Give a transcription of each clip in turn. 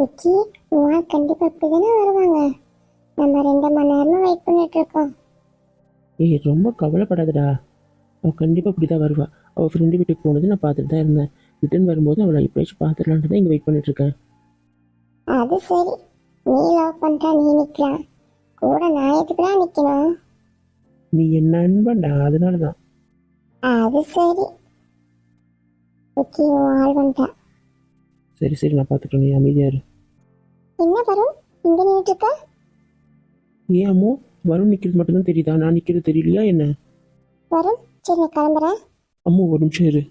விக்கி உமா கண்டிப்பா இப்படிதானே வருவாங்க. நம்ம ரெண்டு மணி நேரமா வெயிட் பண்ணிட்டு இருக்கோம். ஏய் ரொம்ப கவலைப்படாதடா. அவள் கண்டிப்பாக இப்படி தான் வருவா. அவள் ஃப்ரெண்டு வீட்டுக்கு போனது நான் பார்த்துட்டு தான் இருந்தேன். ரிட்டர்ன் வரும்போது அவளை எப்படியாச்சும் பார்த்துடலான்ட்டு தான் இங்கே வெயிட் பண்ணிட்டு இருக்கேன். அது சரி. நீ லவ் பண்றா நீ நிக்கலாம். கூட நான் எதுக்குதான் நிக்கணும்? நீ என் நண்பன்டா அதனால தான் அது சரி. விக்கி ஆள் வந்துட்டான். சரி சரி நான் பார்த்துக்கிறேன். நீ அமைதியா இரு. என்ன வரும் இங்க நின்றுட்டு இருக்க ஏன் அம்மோ வரும் நிற்கிறது மட்டும்தான் தெரியுதா? நான் நிற்கிறது தெரியலையா என்ன? வரும் சரி நான் கிளம்புறேன். அம்மோ ஒரு நிமிஷம் இரு.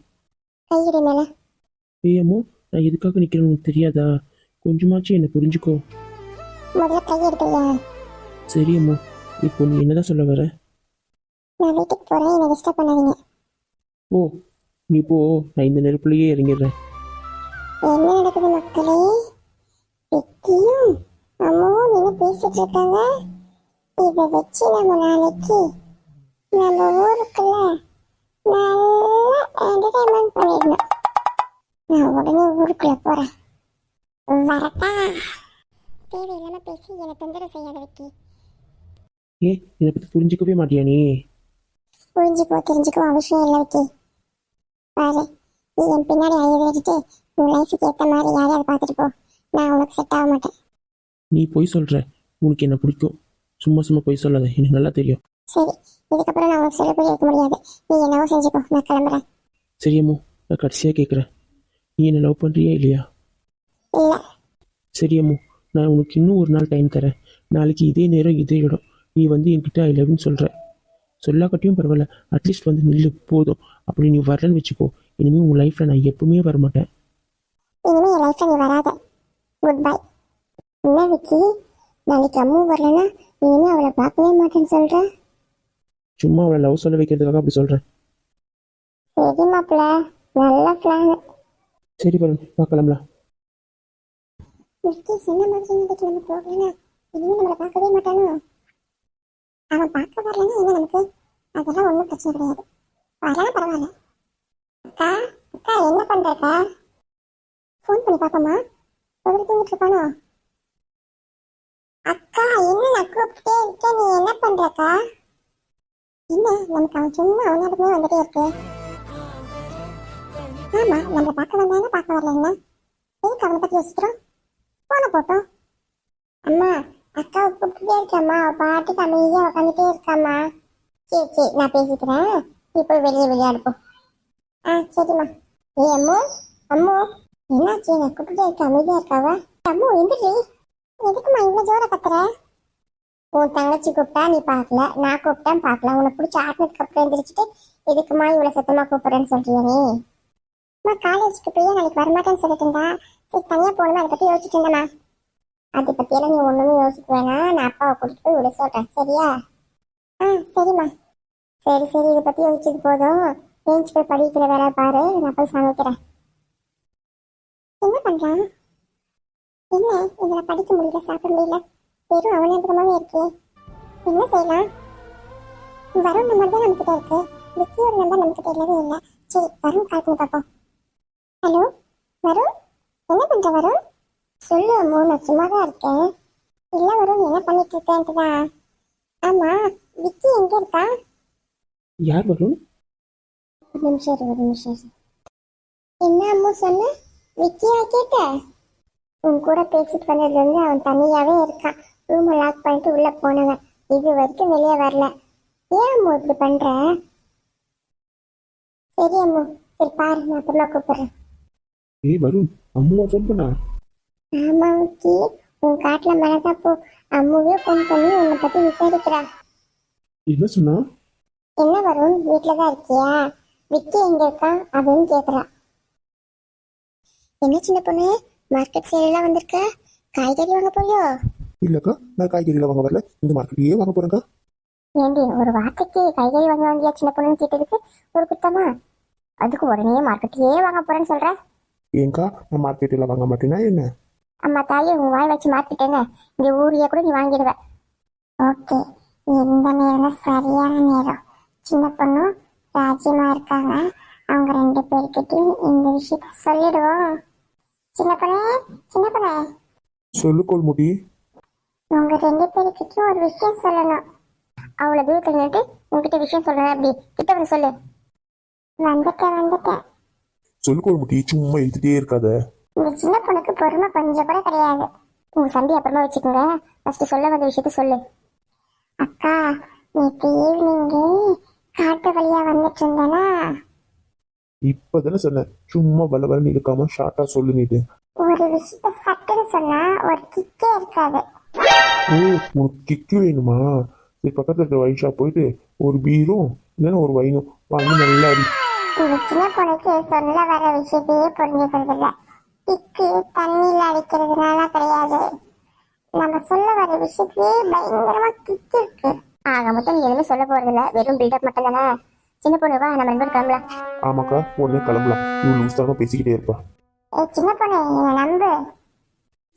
கையிடு மேல. ஏய் அம்மோ நான் எதுக்காக நிற்கிறேன்னு உனக்கு தெரியாதா? கொஞ்சமாச்சும் என்னை புரிஞ்சுக்கோ. முதல்ல கை எடுத்துறியா சரி அம்மோ இப்போ நீ என்னதான் சொல்ல வர? நான் வீட்டுக்கு போறேன் என்னை டிஸ்டர்ப் பண்ணாதீங்க. ஓ நீ போ நான் இந்த நெருப்புலையே இறங்கிடுறேன். என்ன நடக்குது மக்களே? விக்கியும் அம்மாவும் நின்று பேசிட்டு இருக்காங்க. இதை வச்சு நம்ம நாளைக்கு நம்ம ஊருக்குள்ள நல்லா என்டர்டைன்மெண்ட் பண்ணிடணும். நான் உடனே ஊருக்குள்ள போறேன். வரட்டா. தேவையில்லாம பேசி என்னை தொந்தரவு செய்யாத விக்கி. ஏ என்னை பற்றி புரிஞ்சுக்கவே மாட்டியா நீ? புரிஞ்சுக்கோ தெரிஞ்சுக்கோ அவசியம் இல்லை விக்கி. பாரு நீ என் பின்னாடி ஐயர் வச்சுட்டு உன் லைஃபுக்கு ஏற்ற மாதிரி யாரையாவது பார்த்துட்டு போ. நான் உனக்கு செட் ஆக மாட்டேன். நீ பொய் சொல்கிற உனக்கு என்ன பிடிக்கும்? சும்மா சும்மா பொய் சொல்லாத. எனக்கு நல்லா தெரியும். சரி இதுக்கப்புறம் நான் உனக்கு சொல்லப்படி இருக்க முடியாது. நீ என்னவோ செஞ்சுக்கோ நான் கிளம்புறேன். சரி அம்மோ நான் கடைசியாக கேட்குறேன் நீ என்ன லவ் பண்ணுறியா இல்லையா? இல்லை. சரி அம்மு நான் உனக்கு இன்னும் ஒரு நாள் டைம் தரேன். நாளைக்கு இதே நேரம் இதே இடம். நீ வந்து என்கிட்ட ஐ லவ்னு சொல்கிற சொல்லாக்கட்டியும் பரவாயில்ல. அட்லீஸ்ட் வந்து நில்லு போதும். அப்படி நீ வரலன்னு வச்சுக்கோ. இனிமேல் உன் லைஃப்பில் நான் எப்பவுமே வரமாட்டேன். இனிமே என் லைஃப்ல நீ வராத. குட் பை என்ன விக்கி? நாளைக்கு அம்மு வரலன்னா இனிமே அவளை பார்க்கவே மாட்டேன்னு சொல்ற? சும்மா அவளை லவ் சொல்ல வைக்கிறதுக்காக அப்படி சொல்கிறேன் சரி மாப்பிள்ள நல்ல பிளான் சரி வருண் பார்க்கலாம்ல விக்கி சொன்ன மாதிரி இன்னைக்கு நம்ம போகலன்னா இனிமே நம்மளை பார்க்கவே மாட்டானோ? அவன் பார்க்க வரலன்னா என்ன நமக்கு? அதெல்லாம் ஒன்றும் பிரச்சனை கிடையாது. வரலாம் பரவாயில்ல. அக்கா அக்கா என்ன பண்றக்கா ஃபோன் பண்ணி பார்ப்போமா? எப்படி தூங்கிட்டு இருப்பானோ அக்கா என்ன நான் கூப்பிட்டே இருக்கேன் நீ என்ன பண்றக்கா? என்ன நமக்கு அவன் சும்மா அவனாலுமே வந்துட்டே இருக்கு. ஆமா நம்ம பார்க்க வந்தானே பார்க்க வரல என்ன? எதுக்கு அவனை பத்தி யோசிக்கிறோம்? போன போட்டோம். அம்மா அக்காவை கூப்பிட்டுட்டே இருக்கேம்மா அவள் பாட்டுக்கு அமைதியா உட்காந்துட்டே இருக்காம்மா. சரி சரி நான் பேசிக்கிறேன். இப்போ வெளியே விளையாடுப்போம் ஆ சரிம்மா. ஏ அம்மு அம்மு. என்னாச்சு நான் கூப்பிட்டுட்டே இருக்க அமைதியா இருக்காவா? அம்மு எந்திரி. எதுக்குமா இவ்வளோ ஜோர கத்துற? உன் தங்கச்சி கூப்பிட்டா நீ பார்க்கல. நான் கூப்பிட்டேன் பார்க்கல. உன்னை பிடிச்ச ஆட்டினதுக்கு அப்புறம் எந்திரிச்சிட்டு எதுக்குமா இவ்வளோ சத்தமா கூப்பிடுறேன்னு சொல்றியா நீ? அம்மா காலேஜுக்கு போய் நாளைக்கு வரமாட்டேன்னு சொல்லிட்டு இருந்தா சரி தனியா போகணுமா? அதை பத்தி யோசிச்சுட்டு இருந்தேம்மா. அதை பற்றியெல்லாம் நீ ஒண்ணுமே யோசிக்க வேணாம். நான் அப்பாவை கூட்டிட்டு போய் விட சொல்றேன். சரியா? ஆ சரிம்மா. சரி சரி. இதை பத்தி யோசிச்சது போதும். ஏஞ்சி போய் படிக்கிற வேலை பாரு. நான் போய் சமைக்கிறேன். என்ன பண்றான் என்ன இதுல படிக்க முடியல சாப்பிட முடியல. வெறும் அவனேந்திரமாவே இருக்கு. என்ன செய்யலாம்? வரும் நம்பர் தான் நம்மகிட்ட இருக்கு. விக்கியோட நம்பர் நம்மகிட்ட இல்லவே இல்லை. சரி வரும் கால் பண்ணி பார்ப்போம் ஹலோ வரும் என்ன பண்ற வரும் சொல்லு அம்மு நான் சும்மா தான் இருக்கேன். இல்ல வரும் நீ என்ன பண்ணிட்டு இருக்கேன்ட்டு தான். ஆமா விக்கி எங்க இருக்கா? யார் வருண்? ஒரு நிமிஷம் ஒரு நிமிஷம். என்ன அம்மு சொன்ன விக்கியா கேட்ட? உன் கூட பேசிட்டு வந்ததுல இருந்து அவன் தனியாவே இருக்கான். ரூமை லாக் பண்ணிட்டு உள்ள போனவன். இது வரைக்கும் வெளியே வரல. ஏன் அம்மு இப்படி பண்ற? சரி அம்மு சரி பாரு நான் அப்புறமா கூப்பிடுறேன். ஏய் வருண் அம்மாவை ஃபோன் பண்ணா? ஆமா விக்கி. உன் காட்டுல மழை போ. அம்முவே ஃபோன் பண்ணி உன்னை பத்தி விசாரிக்கிறா. என்ன சொன்னா? என்ன வரும் வீட்ல தான் இருக்கியா? விக்கி எங்க இருக்கா? அப்படின்னு கேக்குறா. என்ன சின்ன பொண்ணு? மார்க்கெட் சேலாம் வந்திருக்க? காய்கறி வாங்க போறியோ? இல்லக்கா நான் காய்கறியில் வாங்க வரல. இந்த மார்க்கெட்லயே வாங்க போறேங்க்கா ஏண்டி ஒரு வார்த்தைக்கு காய்கறி வாங்க வந்தியா சின்ன பொண்ணுன்னு கேட்டதுக்கு? ஒரு குத்தமா? அதுக்கு உடனே மார்க்கெட்லயே வாங்க போறேன்னு சொல்ற? ஏங்கா நான் மார்க்கெட்டில் வாங்க மாட்டேனா என்ன? அம்மா தாயே உன் வாய் வச்சு மாத்திட்டேன்னு இந்த ஊரையே கூட நீ வாங்கிடுவ. ஓகே இந்த நேரம் சரியான நேரம். சின்ன பொண்ணும் ராஜ்யமா இருக்காங்க. அவங்க ரெண்டு பேர்கிட்டயும் இந்த விஷயத்த சொல்லிடுவோம். சின்ன பொண்ணே சின்ன பொண்ணே சொல்லு கோல்முடி. உங்க ரெண்டு பேருக்கிட்டையும் ஒரு விஷயம் சொல்லணும். அவ்வளவு தூரத்துல நின்று உங்ககிட்ட விஷயம் சொல்லணும் அப்படி. கிட்ட வந்து சொல்லு. வந்துட்டேன் வந்துட்டேன். சொல்லு கோல்முடி சும்மா எழுதிட்டே இருக்காத. இந்த சின்ன பொண்ணுக்கு பொறுமை கொஞ்சம் கூட கிடையாது. உங்க சண்டை அப்புறமா வச்சுக்கோங்க. ஃபர்ஸ்ட் சொல்ல வந்த விஷயத்த சொல்லு. அக்கா நேற்று ஈவினிங்கு காட்டு வழியா வந்துட்டு இருந்தேனா? இப்பதானே சொன்னேன் சும்மா வள வளன்னு இருக்காம ஷார்ட்டா சொல்லு நீட்டு ஒரு விஷயத்த சட்டுன்னு சொன்னா ஒரு கிக்கே இருக்காது. ஓ உனக்கு கிக்கு வேணுமா? சரி பக்கத்துல இருக்கிற வைன் ஷாப் போயிட்டு ஒரு பீரும் இல்லைன்னா ஒரு வைனும் வாங்கி நல்லா அடி. இந்த சின்ன பொண்ணுக்கு சொல்ல வர விஷயத்தையே புரிஞ்சுக்கிறது இல்ல கிக்கு தண்ணியில அடிக்கிறதுனால கிடையாது. நம்ம சொல்ல வர விஷயத்திலே பயங்கரமா கிக்கு இருக்கு. ஆக மொத்தம் எதுவுமே சொல்ல போறது இல்ல வெறும் பில்டப் மட்டும் தானே சின்ன பொண்ணு வா நம்ம ரெண்டு கிளம்பலாம். ஆமாக்கா உடனே கிளம்பலாம். இவன் லூஸ் தானே பேசிக்கிட்டே இருப்பா. ஏய் சின்ன பொண்ணு என்னை நம்பு.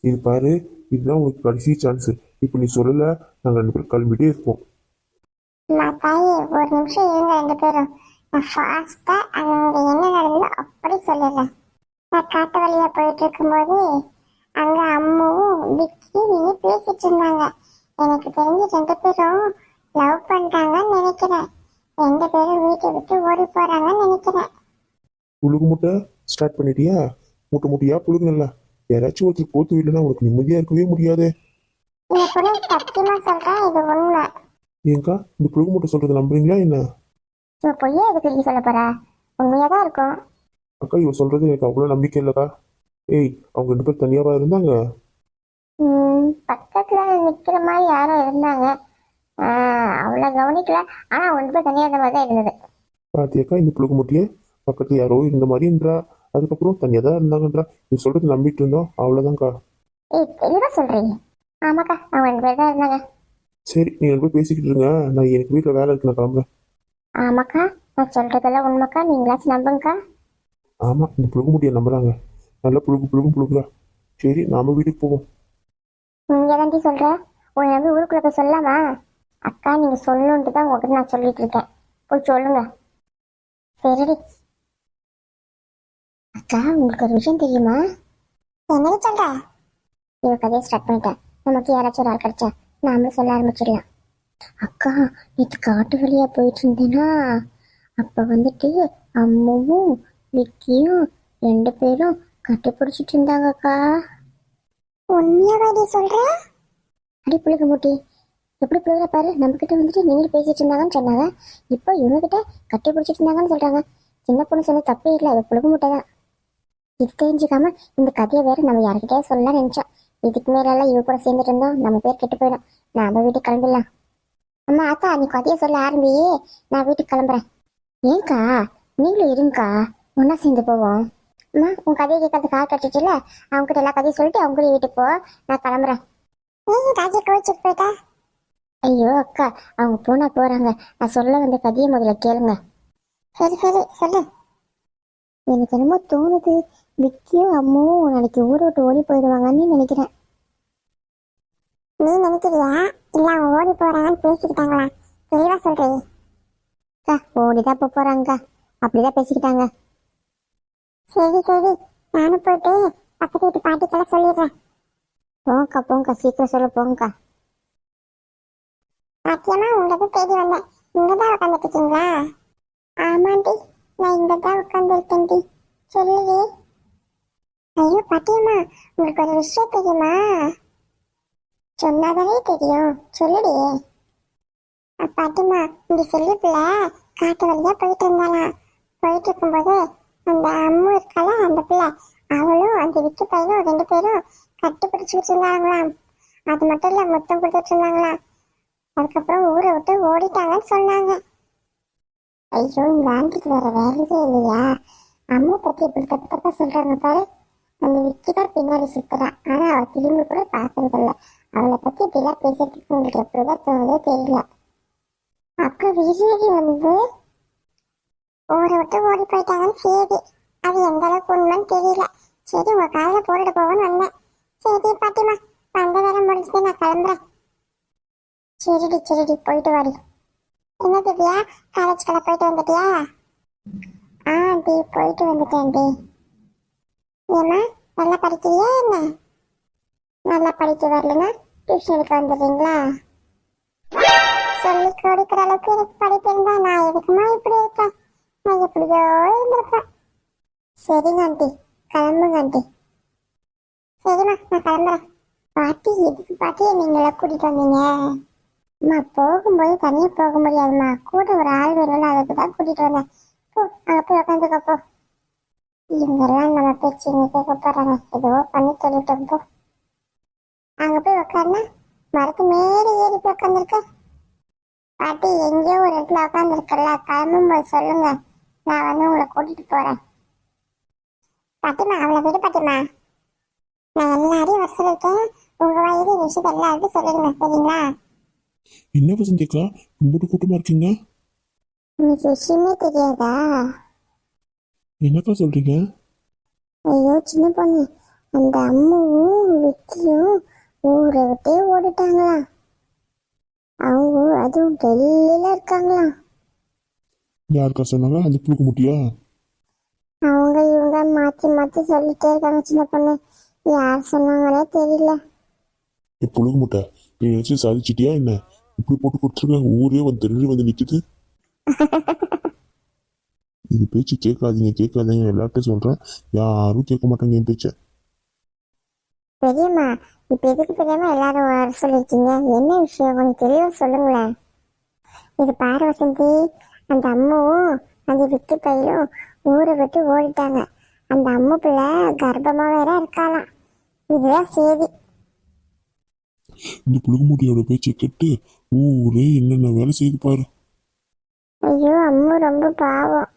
இது பாரு இதுதான் உனக்கு கடைசி சான்ஸ் இப்போ நீ சொல்லல நாங்க ரெண்டு பேரும் கிளம்பிட்டே இருப்போம். நான் தாயே ஒரு நிமிஷம் இருங்க ரெண்டு பேரும். நான் ஃபாஸ்டா அங்க என்ன நடந்ததோ அப்படி சொல்லிடுறேன் நான் காட்டு வழியா போயிட்டு இருக்கும்போது அங்க அம்முவும் விக்கி நின்று பேசிட்டு இருந்தாங்க. எனக்கு தெரிஞ்சு ரெண்டு பேரும் லவ் பண்றாங்கன்னு நினைக்கிறேன். ரெண்டு பேரும் வீட்டை விட்டு ஓடி போறாங்கன்னு நினைக்கிறேன். புழுகு முட்டை ஸ்டார்ட் பண்ணிட்டியா? முட்டை முட்டையா புழுகுனல்ல யாராச்சும் ஒருத்தர் போத்து வீட்டுனா உனக்கு நிம்மதியா இருக்கவே முடியாது. இந்த பொண்ணு சத்தியமா சொல்றேன் இது உண்மை. ஏங்கா இந்த புழுகு முட்டை சொல்றதை நம்புறீங்களா என்ன? இவ பொய்யே எதுக்கு நீ சொல்ல போற? உண்மையா தான் இருக்கும். அக்கா இவ சொல்றது எனக்கு அவ்வளோ நம்பிக்கை இல்லைக்கா. ஏய் அவங்க ரெண்டு பேரும் தனியாவா இருந்தாங்க? ம், பக்கத்துல நிக்கிற மாதிரி யாரோ இருந்தாங்க. ஆஹ், அவ்வளவு கவனிக்கல. ஆனா ஒன்று பேர் தனியா இருந்த மாதிரி தான் இருந்தது. பாத்தியாக்கா இந்த புழுகு முட்டையே? பக்கத்துல யாரோ இருந்த மாதிரின்றா அதுக்கப்புறம் தனியாக தான் இருந்தாங்கன்றா. நீ சொல்றது நம்பிட்டு இருந்தோம். அவ்வளோதான்க்கா ஏய் தெளிவா சொல்றீங்க? ஆமாக்கா அவங்க ரெண்டு பேர் தான் இருந்தாங்க. சரி நீ ரெண்டு பேரும் பேசிக்கிட்டு இருங்க. நான் எனக்கு வீட்டில் வேலை இருக்கு நான் கிளம்புறேன். ஆமாக்கா நான் சொல்றதெல்லாம் உண்மைக்கா? நீங்களாச்சும் நம்புங்கக்கா. ஆமாம் இந்த புழுகு முட்டையை நம்புறாங்க. நல்ல புழுகு புழுகு புழுகுறா சரி நாம வீட்டுக்கு போவோம். நீங்க தாண்டி சொல்ற. உன்னை நம்பி ஊருக்குள்ள போய் சொல்லாமா? அக்கா நீங்க சொல்லணுன்ட்டு தான் உங்ககிட்ட நான் சொல்லிட்டு இருக்கேன். போய் சொல்லுங்க. சரிடி. அக்கா உங்களுக்கு ஒரு விஷயம் தெரியுமா? என்னடி சொல்ற? இவ கதையை ஸ்டார்ட் பண்ணிட்டேன். நமக்கு யாராச்சும் ஒரு ஆள் கிடைச்சா நாமளும் சொல்ல ஆரம்பிச்சிடலாம். அக்கா நேற்று காட்டு வழியா போயிட்டு இருந்தேனா? அப்ப வந்துட்டு அம்மாவும் விக்கியும் ரெண்டு பேரும் கட்டி இருந்தாங்கக்கா. உண்மையாவாடி சொல்ற? அடி புழுக மூட்டி. எப்படி புழுகிற பாரு? நம்ம கிட்ட வந்துட்டு நின்று பேசிட்டு இருந்தாங்கன்னு சொன்னாங்க. இப்போ இவங்ககிட்ட கட்டி பிடிச்சிட்டு இருந்தாங்கன்னு சொல்றாங்க. சின்ன பொண்ணு சொன்ன தப்பே இல்லை. அது புழுகு மூட்டை தான். இது தெரிஞ்சுக்காம இந்த கதையை வேற நம்ம யாருக்கிட்டே சொல்ல நினைச்சோம். இதுக்கு மேலெல்லாம் இவ கூட சேர்ந்துட்டு இருந்தோம். நம்ம பேர் கெட்டு போயிடும். நாம வீட்டுக்கு கிளம்பிடலாம். அம்மா அக்கா நீ கதையை சொல்ல ஆரம்பியே. நான் வீட்டுக்கு கிளம்புறேன். ஏங்கா நீங்களும் இருங்கக்கா. ஒன்னா சேர்ந்து போவோம். அம்மா உன் கதையை கேட்கறது கால் கட்டிச்சுல அவங்க கிட்ட எல்லா கதையும் சொல்லிட்டு அவங்க வீட்டுக்கு போ. நான் கிளம்புறேன். நீ ராஜி போயிட்டா? ஐயோ அக்கா அவங்க போனா போறாங்க. நான் சொல்ல வந்த கதையை முதல்ல கேளுங்க. சரி சரி சொல்லு. எனக்கு என்னமோ தோணுது. விக்கியும் அம்மாவும் நாளைக்கு ஊரை விட்டு ஓடி போயிடுவாங்கன்னு நினைக்கிறேன். நீ நினைக்கிறியா? இல்ல அவங்க ஓடி போறாங்கன்னு பேசிக்கிட்டாங்களா? தெளிவா சொல்றீ. அக்கா ஓடிதான் போக போறாங்கக்கா. அப்படிதான் பேசிக்கிட்டாங்க. சரி சரி. நானும் போயிட்டு பக்கத்து வீட்டு பாட்டிக்கெல்லாம் சொல்லிடுறேன். போங்கக்கா போங்கக்கா. சீக்கிரம் சொல்ல போங்கக்கா. பாட்டியம்மா உங்களுக்கு தேடி வந்தேன். இங்க தான் உட்காந்துட்டு இருக்கீங்களா ஆமாண்டி நான் இங்க தான் உட்காந்துருக்கேன்டி சொல்லுவே ஐயோ பாட்டியம்மா உங்களுக்கு ஒரு விஷயம் தெரியுமா? சொன்னாதானே தெரியும். சொல்லுடி. பாட்டிம்மா இங்க செல்லு பிள்ளை காட்டு வழியா போயிட்டு இருந்தாலாம் போயிட்டு இருக்கும்போது அந்த அம்மு இருக்கால அந்த பிள்ளை? அவளும் அந்த விக்கு பையனும் ரெண்டு பேரும் கட்டி பிடிச்சிக்கிட்டு இருந்தாங்களாம். அது மட்டும் இல்ல மொத்தம் கொடுத்துட்டு இருந்தாங்களாம். அதுக்கப்புறம் ஊரை விட்டு ஓடிட்டாங்கன்னு சொன்னாங்க. ஐயோ இந்த ஆண்டிக்கு வேற வேலையே இல்லையா? அம்மா பத்தி இப்படி தப்பு தப்பா சொல்றாங்க பாரு. அந்த விக்கி தான் பின்னாடி சுத்துறான் ஆனா அவ திரும்பி கூட பாக்குறது அவளை பத்தி இப்படிலாம் பேசுறதுக்கு உங்களுக்கு எப்படிதான் தோணுதோ தெரியல. அப்புறம் விஜயடி வந்து ஊரை விட்டு ஓடி போயிட்டாங்கன்னு சரி அது எந்த அளவுக்கு உண்மைன்னு தெரியல. சரி உங்க காலையில போட்டுட்டு போவோன்னு வந்தேன். சரி பாட்டிமா வந்த வேலை முடிச்சுட்டு நான் கிளம்புறேன். சரிடி சரிடி போயிட்டு வாடி. என்ன திவ்யா? காலேஜ்க்கெல்லாம் போயிட்டு வந்துட்டியா? ஆ டி போயிட்டு வந்துட்டேன் டி. ஏம்மா நல்லா படிக்கிறியா என்ன? நல்லா படிக்க வரலன்னா டியூஷனுக்கு வந்துடுறீங்களா? சொல்லி கொடுக்குற அளவுக்கு எனக்கு படிப்பிருந்தா நான் எதுக்குமா இப்படி இருக்கேன்? நான் எப்படியோ இருந்திருப்பேன். சரிங்க ஆண்டி. கிளம்புங்க ஆண்டி. சரிம்மா நான் கிளம்புறேன். பாட்டி எதுக்கு பாட்டி நீங்கள கூட்டிட்டு வந்தீங்க? அம்மா போகும்போது தனியாக போக முடியாதுமா கூட ஒரு ஆள் வேணும்னு அதுக்கு தான் கூட்டிகிட்டு வந்தேன். போ அங்கே போய் உட்காந்துக்க போ. இவங்கெல்லாம் நம்ம பேச்சு இங்கே கேட்க போகிறாங்க ஏதோ பண்ணி சொல்லிட்டோம் போ. அங்கே போய் உட்காருனா மரத்து மேலே ஏறி போய் உட்காந்துருக்க பாட்டி எங்கேயோ ஒரு இடத்துல உட்காந்துருக்கல கிளம்பும்போது சொல்லுங்க. நான் வந்து உங்களை கூட்டிட்டு போகிறேன் பாட்டிமா அவளை விடு பாட்டிமா நான் எல்லாரையும் வர சொல்லியிருக்கேன். உங்கள் வயது விஷயத்தை எல்லாருக்கும் சொல்லிடுங்க சரிங்களா? என்ன வசந்திக்கா? ரொம்ப கூட்டமா இருக்கீங்க? விஷயமே தெரியாதா? என்னக்கா சொல்றீங்க? ஐயோ சின்ன பொண்ணு. அந்த அம்மாவும் விக்கியும் ஊரை விட்டே ஓடிட்டாங்களாம். அவங்க அதுவும் டெல்லியில இருக்காங்களாம். யாருக்கா சொன்னாங்க? அந்த புழுக்கு முட்டியா? அவங்க இவங்க மாத்தி மாத்தி சொல்லிட்டே இருக்காங்க சின்ன பொண்ணு. யார் சொன்னாங்களே தெரியல. ஏ புழுகு முட்டை. நீ நினைச்சு சாதிச்சிட்டியா என்ன? இப்படி போட்டு கொடுத்துருக்க ஊரே வந்து திரும்பி வந்து நிக்குது. இது பேச்சு கேட்காதீங்க கேட்காதீங்க. எல்லார்ட்டும் சொல்றேன். யாரும் கேட்க மாட்டாங்க என் பேச்ச. பெரியம்மா இப்ப எதுக்கு பெரியம்மா எல்லாரும் வர சொல்லிருக்கீங்க? என்ன விஷயம்? கொஞ்சம் தெளிவா சொல்லுங்களேன். இது பாரு வசந்தி அந்த அம்மாவும் அந்த வித்து பையிலும் ஊரை விட்டு ஓடிட்டாங்க. அந்த அம்மு பிள்ளை கர்ப்பமா வேற இருக்காளாம். இதுதான் செய்தி இந்த புழுகு முட்டியோட பேச்சை கேட்டு ஊரே என்னென்ன வேலை செய்து பாரு. ஐயோ அம்மு ரொம்ப பாவம்.